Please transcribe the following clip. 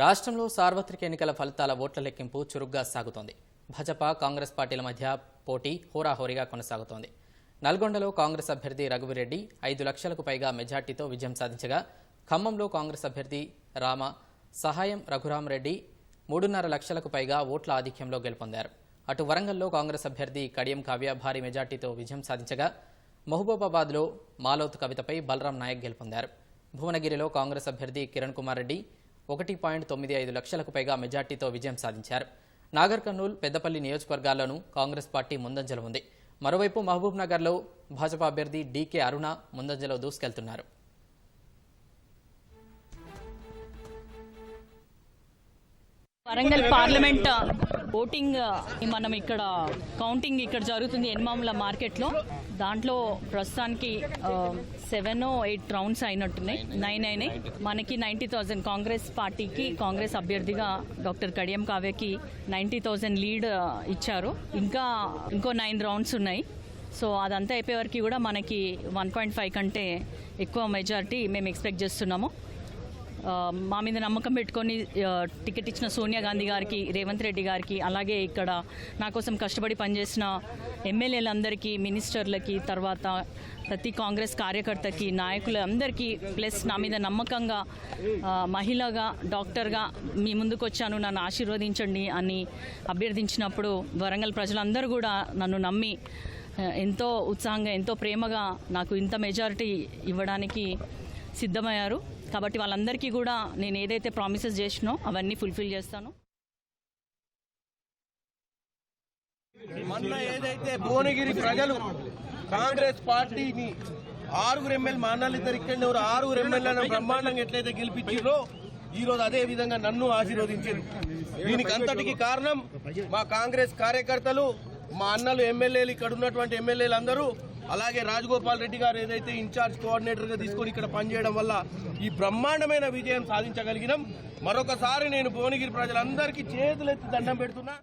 రాష్ట్రంలో సార్వత్రిక ఎన్నికల ఫలితాల ఓట్ల లెక్కింపు చురుగ్గా సాగుతోంది. భాజపా కాంగ్రెస్ పార్టీల మధ్య పోటీ హోరాహోరీగా కొనసాగుతోంది. నల్గొండలో కాంగ్రెస్ అభ్యర్థి రఘువిరెడ్డి ఐదు లక్షలకు పైగా మెజార్టీతో విజయం సాధించగా ఖమ్మంలో కాంగ్రెస్ అభ్యర్థి రామ సహాయం రఘురామరెడ్డి మూడున్నర లక్షలకు పైగా ఓట్ల ఆధిక్యంలో గెలుపొందారు. అటు వరంగల్లో కాంగ్రెస్ అభ్యర్థి కడియం కావ్య భారీ మెజార్టీతో విజయం సాధించగా మహబూబాబాద్లో మాలోత్ కవితపై బలరాం నాయక్ గెలుపొందారు. భువనగిరిలో కాంగ్రెస్ అభ్యర్థి కిరణ్ కుమార్ రెడ్డి ఒకటి పాయింట్ తొమ్మిది ఐదు లక్షలకు పైగా మెజార్టీతో విజయం సాధించారు. నాగర్కర్నూల్ పెద్దపల్లి నియోజకవర్గాల్లోనూ కాంగ్రెస్ పార్టీ ముందంజలో ఉంది. మరోవైపు మహబూబ్ నగర్లో భాజపా అభ్యర్థి డీకే అరుణ ముందంజలో దూసుకెళ్తున్నారు. వరంగల్ పార్లమెంట్ ఓటింగ్ మనం ఇక్కడ కౌంటింగ్ ఇక్కడ జరుగుతుంది ఎన్మాముల మార్కెట్లో. దాంట్లో ప్రస్తుతానికి సెవెన్ ఎయిట్ రౌండ్స్ అయినట్టున్నాయి. నైన్ అయినాయి. మనకి నైంటీ థౌజండ్ కాంగ్రెస్ పార్టీకి కాంగ్రెస్ అభ్యర్థిగా డాక్టర్ కడియం కావ్యకి నైంటీ థౌజండ్ లీడ్ ఇచ్చారు. ఇంకా ఇంకో నైన్ రౌండ్స్ ఉన్నాయి. సో అదంతా అయిపోయే వరకు కూడా మనకి వన్ పాయింట్ ఫైవ్ కంటే ఎక్కువ మెజారిటీ మేము ఎక్స్పెక్ట్ చేస్తున్నాము. మా మీద నమ్మకం పెట్టుకొని టికెట్ ఇచ్చిన సోనియా గాంధీ గారికి రేవంత్ రెడ్డి గారికి అలాగే ఇక్కడ నా కోసం కష్టపడి పనిచేసిన ఎమ్మెల్యేలందరికీ మినిస్టర్లకి తర్వాత ప్రతి కాంగ్రెస్ కార్యకర్తకి నాయకులందరికీ ప్లస్ నా మీద నమ్మకంగా మహిళగా డాక్టర్గా మీ ముందుకు వచ్చాను నన్ను ఆశీర్వదించండి అని అభ్యర్థించినప్పుడు వరంగల్ ప్రజలందరూ కూడా నన్ను నమ్మి ఎంతో ఉత్సాహంగా ఎంతో ప్రేమగా నాకు ఇంత మెజారిటీ ఇవ్వడానికి సిద్ధమయ్యారు. కాబట్టి వాళ్ళందరికీ కూడా నేను ఏదైతే ప్రామిసెస్ చేసినో అవన్నీ ఫుల్ఫిల్ చేస్తాను. మొన్న ఏదైతే భువనగిరి ప్రజలు కాంగ్రెస్ పార్టీని ఆరుగురు ఎమ్మెల్యే మా అన్నలు ఇద్దరు ఇక్కడ ఆరుగురు ఎమ్మెల్యేలను బ్రహ్మాండంగా ఎట్లయితే గెలిపించారో ఈ రోజు అదే విధంగా నన్ను ఆశీర్వదించారు దీనికి అంతటికి కారణం మా కాంగ్రెస్ కార్యకర్తలు మా అన్నలు ఎమ్మెల్యేలు ఇక్కడ ఉన్నటువంటి ఎమ్మెల్యేలు అందరూ అలాగే రాజగోపాల్ రెడ్డి గారు ఏదైతే ఇన్ఛార్జ్ కోఆర్డినేటర్గా తీసుకొని ఇక్కడ పనిచేయడం వల్ల ఈ బ్రహ్మాండమైన విజయం సాధించగలిగినాం. మరొకసారి నేను భువనగిరి ప్రజలందరికీ చేతులెత్తి దండం పెడుతున్నా.